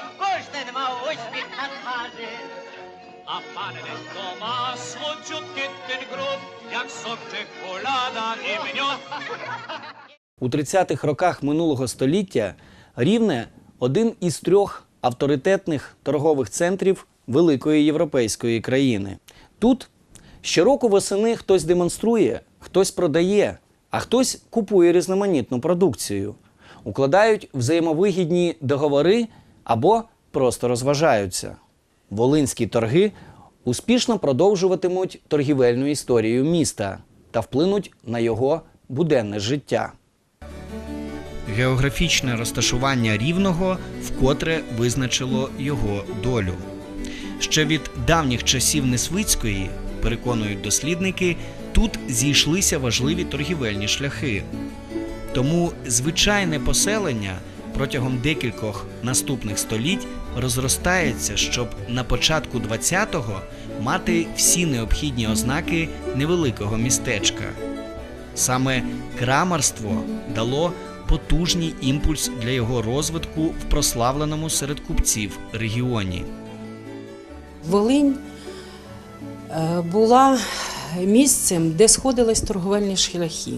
як кожен мав успіх на. А пане дома случутки тингрут, як сокчик куляда і мені. У 30-х роках минулого століття Рівне один із трьох авторитетних торгових центрів великої європейської країни. Тут щороку восени хтось демонструє, хтось продає, а хтось купує різноманітну продукцію, укладають взаємовигідні договори або просто розважаються. Волинські торги успішно продовжуватимуть торгівельну історію міста та вплинуть на його буденне життя. Географічне розташування рівного вкотре визначило його долю. Ще від давніх часів Несвицької, переконують дослідники, тут зійшлися важливі торгівельні шляхи. Тому звичайне поселення протягом декількох наступних століть розростається, щоб на початку 20-го мати всі необхідні ознаки невеликого містечка. Саме крамарство дало потужний імпульс для його розвитку в прославленому серед купців регіоні. Волинь е, була місцем, де сходились торговельні шляхи.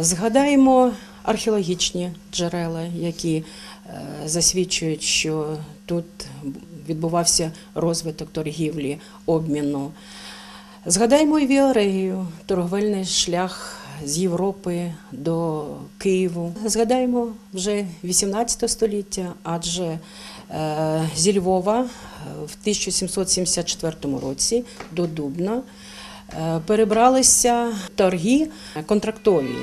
Згадаємо археологічні джерела, які е, засвідчують, що тут відбувався розвиток торгівлі, обміну. Згадаємо і Віарею, торговельний шлях з Європи до Києву. Згадаємо вже 18 століття, адже е, зі Львова е, в 1774 році до Дубна перебралися торги контрактові.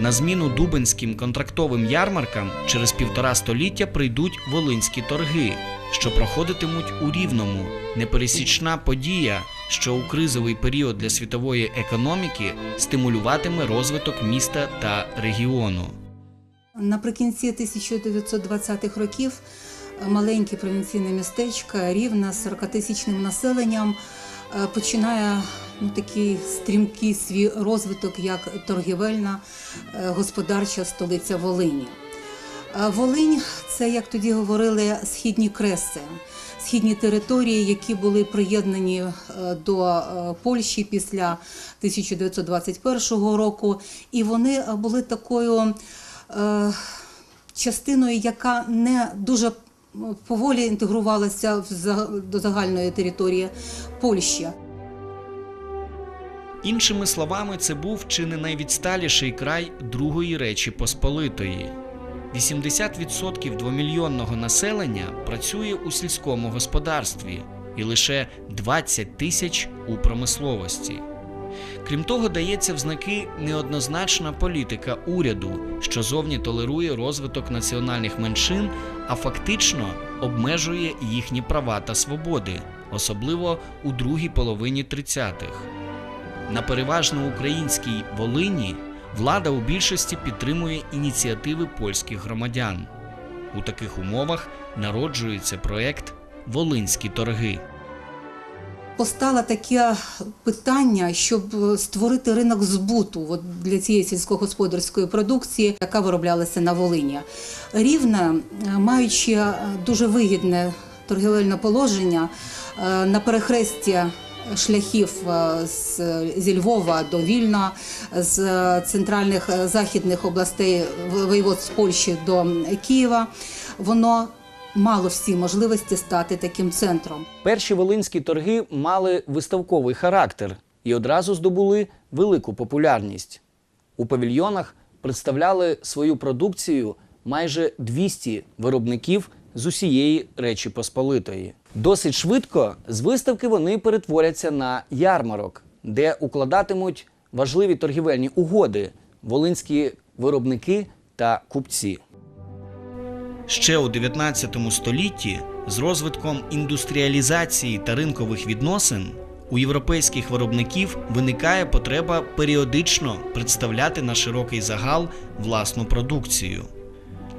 На зміну дубенським контрактовим ярмаркам через півтора століття прийдуть волинські торги, що проходитимуть у рівному. Непересічна подія, що у кризовий період для світової економіки стимулюватиме розвиток міста та регіону. Наприкінці 1920-х років маленьке провінційне містечко Рівна з 40-тисячним населенням е, починає ну, такий стрімкий свій розвиток як торгівельна е, господарча столиця Волині. Е, Волинь це, як тоді говорили, східні креси, східні території, які були приєднані е, до Польщі після 1921 року, і вони були такою частиною, яка не дуже поволі інтегрувалася в до загальної території Польщі. Іншими словами, це був чи не найвідсталіший край Другої Речі Посполитої. 80% двомільйонного населення працює у сільському господарстві і лише 20 тисяч у промисловості. Крім того, дається в знаки неоднозначна політика уряду, що зовні толерує розвиток національних меншин, а фактично обмежує їхні права та свободи, особливо у другій половині 30-х. На переважно українській Волині влада у більшості підтримує ініціативи польських громадян. У таких умовах народжується проект Волинські торги. Постало таке питання, щоб створити ринок збуту от для цієї сільськогосподарської продукції, яка вироблялася на Волині. Рівне, е, маючи дуже вигідне торгівельне положення е, на перехресті шляхів е, з, зі Львова до Вільна, з е, центральних е, західних областей в- воєводств Польщі до Києва, воно мало всі можливості стати таким центром. Перші волинські торги мали виставковий характер і одразу здобули велику популярність. У павільйонах представляли свою продукцію майже 200 виробників з усієї Речі Посполитої. Досить швидко з виставки вони перетворяться на ярмарок, де укладатимуть важливі торгівельні угоди волинські виробники та купці. Ще у 19 столітті з розвитком індустріалізації та ринкових відносин у європейських виробників виникає потреба періодично представляти на широкий загал власну продукцію.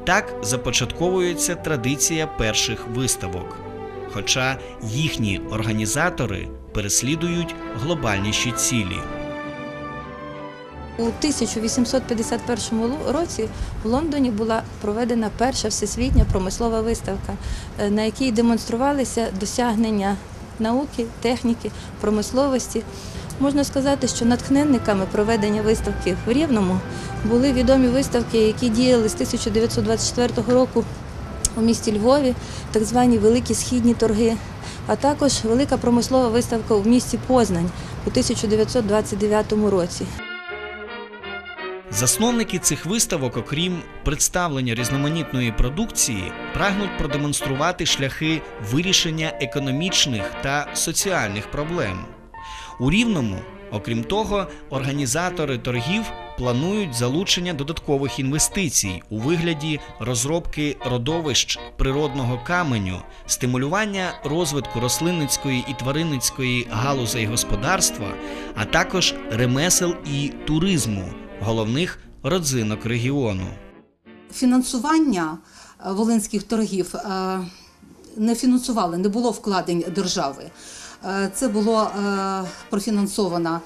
Так започатковується традиція перших виставок. Хоча їхні організатори переслідують глобальніші цілі. У 1851 ло- році в Лондоні була проведена перша всесвітня промислова виставка, е, на якій демонструвалися досягнення науки, техніки, промисловості. Можна сказати, що натхненниками проведення виставки в Рівному були відомі виставки, які діяли з 1924 року у місті Львові, так звані великі східні торги, а також велика промислова виставка у місті Познань у 1929 році. Засновники цих виставок, окрім представлення різноманітної продукції, прагнуть продемонструвати шляхи вирішення економічних та соціальних проблем. У Рівному, окрім того, організатори торгів планують залучення додаткових інвестицій у вигляді розробки родовищ природного каменю, стимулювання розвитку рослинницької і тваринницької галузей господарства, а також ремесел і туризму, головних родзинок регіону. Фінансування е, волинських торгів е, не фінансували, не було вкладень держави. Е, Це було е, профінансовано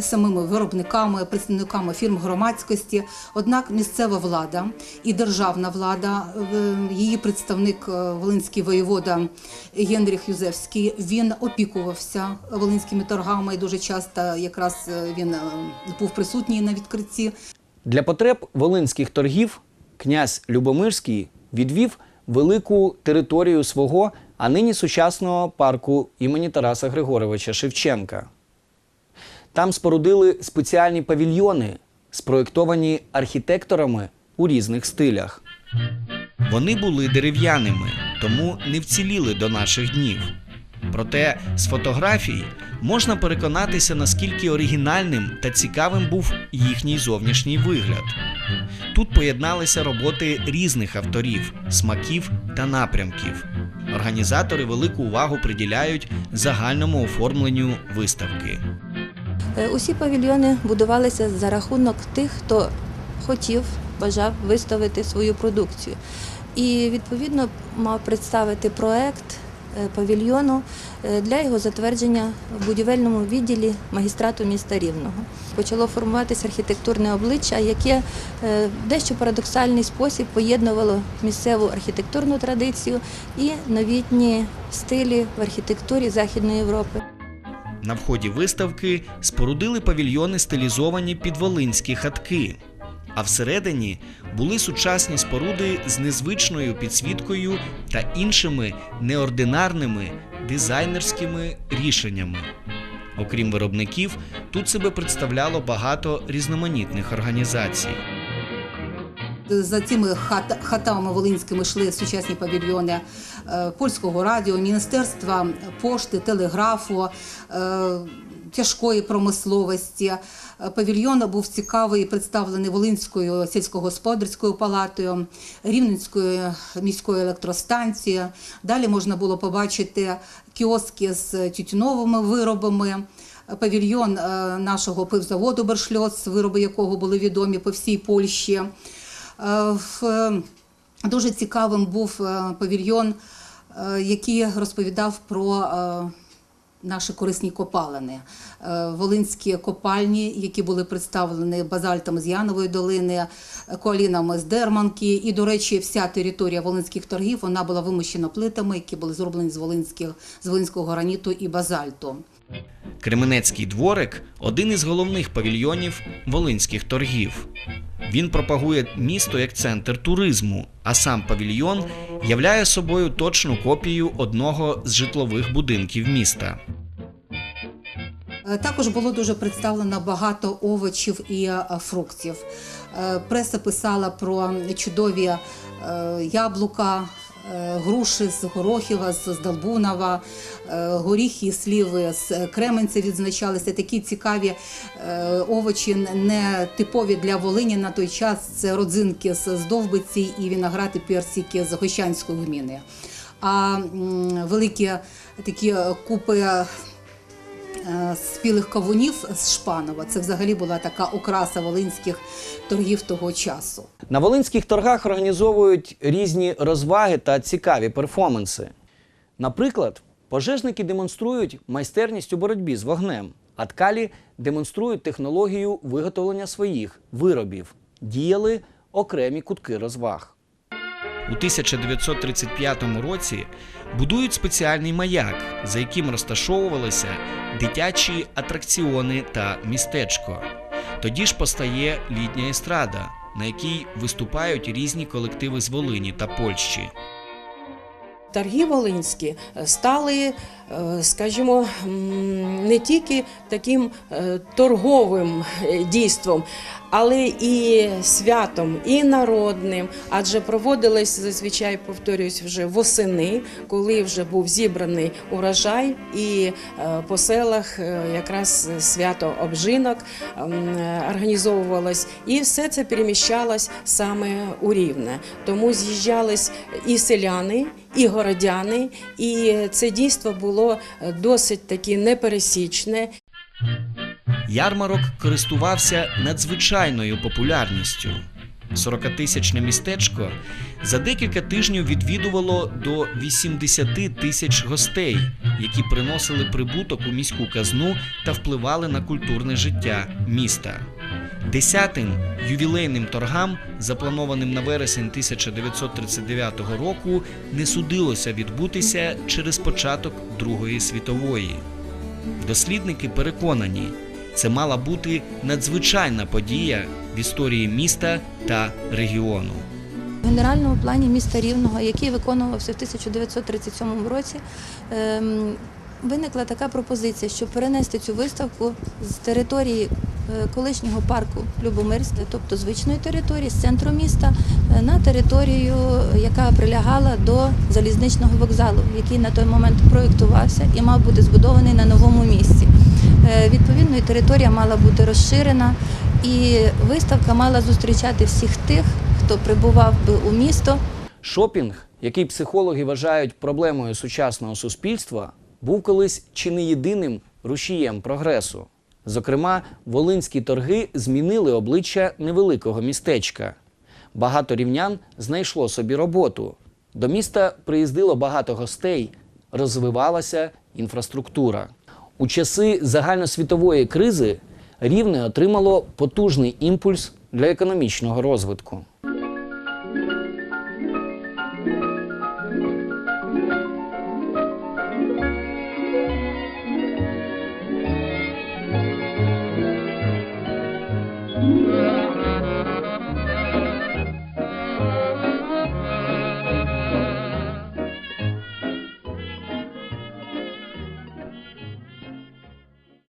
самими виробниками, представниками фірм громадськості. Однак місцева влада і державна влада, е, її представник Волинський воєвода Генріх Юзевський, він опікувався волинськими торгами і дуже часто якраз він був присутній на відкритті. Для потреб волинських торгів князь Любомирський відвів велику територію свого, а нині сучасного парку імені Тараса Григоровича Шевченка. Там спорудили спеціальні павільйони, спроєктовані архітекторами у різних стилях. Вони були дерев'яними, тому не вціліли до наших днів. Проте з фотографій можна переконатися, наскільки оригінальним та цікавим був їхній зовнішній вигляд. Тут поєдналися роботи різних авторів, смаків та напрямків. Організатори велику увагу приділяють загальному оформленню виставки. Е, Усі павільйони будувалися за рахунок тих, хто хотів, бажав виставити свою продукцію. І відповідно мав представити проект павільйону е, для його затвердження в будівельному відділі магістрату міста Рівного. Почало формуватися архітектурне обличчя, яке е, в дещо парадоксальний спосіб поєднувало місцеву архітектурну традицію і новітні стилі в архітектурі Західної Європи. На вході виставки спорудили павільйони, стилізовані під волинські хатки. А всередині були сучасні споруди з незвичною підсвіткою та іншими неординарними дизайнерськими рішеннями. Окрім виробників, тут себе представляло багато різноманітних організацій. За цими хат, хатами волинськими йшли сучасні павільйони е, польського радіо, міністерства пошти, телеграфу, е, тяжкої промисловості. Павільйон був цікавий, представлений Волинською сільськогосподарською палатою, Рівненською міською електростанцією. Далі можна було побачити кіоски з тютюновими виробами. Павільйон е, нашого пивзаводу Бершльоц, вироби якого були відомі по всій Польщі. Е, Дуже цікавим був е, павільйон, який розповідав про наші корисні копалини. Е, Волинські копальні, які були представлені базальтами з Янової долини, колінами з Дерманки. І, до речі, вся територія волинських торгів вона була вимощена плитами, які були зроблені з, з волинського граніту і базальту. Кременецький дворик один із головних павільйонів волинських торгів. Він пропагує місто як центр туризму, а сам павільйон являє собою точну копію одного з житлових будинків міста. Е, Також було дуже представлено багато овочів і е, фруктів. Е, Преса писала про чудові яблука, груші з Горохіва, з з е, горіхи сліви з Кременця відзначалися. Такі цікаві е, овочі, не типові для Волині на той час. Це родзинки з здовбиці Довбиці і віноград і персики з Гощанської гміни. А великі такі е, купи е, спілих кавунів з Шпанова. Це взагалі була така окраса волинських торгів того часу. На волинських торгах організовують різні розваги та цікаві перформанси. Наприклад, пожежники демонструють майстерність у боротьбі з вогнем, а ткалі демонструють технологію виготовлення своїх виробів. Діяли окремі кутки розваг. У 1935 році Будують спеціальний маяк, за яким розташовувалися дитячі атракціони та містечко. Тоді ж постає літня естрада, на якій виступають різні колективи з Волині та Польщі. Торги волинські стали, е, скажімо, не тільки таким е, торговим дійством, але і святом, і народним, адже проводились зазвичай, повторюсь, вже восени, коли вже був зібраний урожай, і е, по селах е, якраз свято обжинок організовувалось, і все це переміщалось саме у Рівне. Тому з'їжджались і селяни, і городяни, і це дійство було е, досить таки непересічне. Ярмарок користувався надзвичайною популярністю. 40-тисячне містечко за декілька тижнів відвідувало до 80 тисяч гостей, які приносили прибуток у міську казну та впливали на культурне життя міста. Десятим ювілейним торгам, запланованим на вересень 1939 року, не судилося відбутися через початок Другої світової. Дослідники переконані, це мала бути надзвичайна подія в історії міста та регіону. В генеральному плані міста Рівного, який виконувався в 1937 році, ем, виникла така пропозиція, щоб перенести цю виставку з території колишнього парку Любомирське, тобто звичної території, з центру міста, е, на територію, яка прилягала до залізничного вокзалу, який на той момент проєктувався і мав бути збудований на новому місці. Е, Відповідно, територія мала бути розширена, і виставка мала зустрічати всіх тих, хто прибував би у місто. Шопінг, який психологи вважають проблемою сучасного суспільства, був колись чи не єдиним рушієм прогресу. Зокрема, волинські торги змінили обличчя невеликого містечка. Багато рівнян знайшло собі роботу. До міста приїздило багато гостей, розвивалася інфраструктура. У часи загальносвітової кризи Рівне отримало потужний імпульс для економічного розвитку.